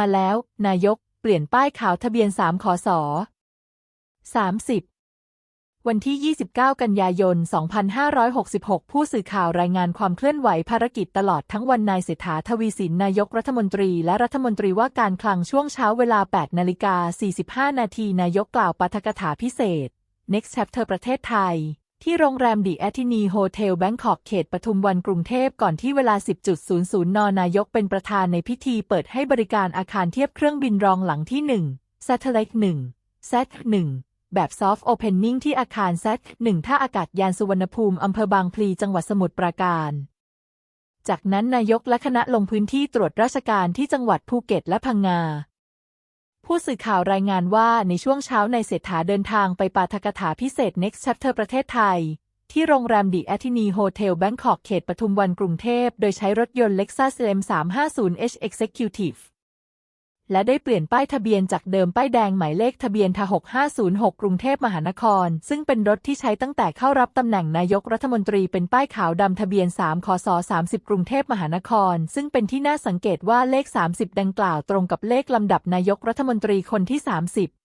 มาแล้ว นายก เปลี่ยนป้ายขาวทะเบียน3ขอสอ30วันที่ 29 กันยายน 2566 ผู้สื่อข่าวรายงานความเคลื่อนไหวภารกิจตลอดทั้งวันนายเศรษฐาทวีสินนายกรัฐมนตรี และรัฐมนตรีว่าการคลังช่วงเช้าเวลา 8 นาฬิกา 45 นาทีนายกกล่าวปาฐกถาพิเศษ Next Chapter ประเทศไทย ที่โรงแรมดีแอทินีโฮเทลแบงคอกเขตปทุมวันกรุงเทพก่อนที่เวลา 10.00 น นายกเป็นประธานในพิธีเปิดให้บริการอาคารเทียบเครื่องบินรองหลังที่ 1 Satellite 1 Sat 1แบบ Soft Opening ที่อาคาร Sat 1ท่าอากาศยานสุวรรณภูมิอำเภอบางพลีจังหวัดสมุทรปราการ จากนั้นนายกและคณะลงพื้นที่ตรวจราชการที่จังหวัดภูเก็ตและพังงา ผู้สื่อข่าวรายงานว่าในช่วงเช้าในเศรษฐาเดินทางไปปาฐกถาพิเศษ Next Chapter ประเทศไทย ที่โรงแรมดีแอทินีโฮเทลแบงคอกเขตปทุมวันกรุงเทพ โดยใช้รถยนต์ Lexus M350H Executive และได้เปลี่ยนป้ายทะเบียนจากเดิมป้ายแดงหมายเลขทะเบียนท6506 กรุงเทพมหานคร ซึ่งเป็นรถที่ใช้ตั้งแต่เข้ารับตำแหน่งนายกรัฐมนตรีเป็นป้ายขาวดำทะเบียน 3 คศ 30 กรุงเทพมหานคร ซึ่งเป็นที่น่าสังเกตว่าเลข 30 ดังกล่าวตรงกับเลขลำดับนายกรัฐมนตรีคนที่ 30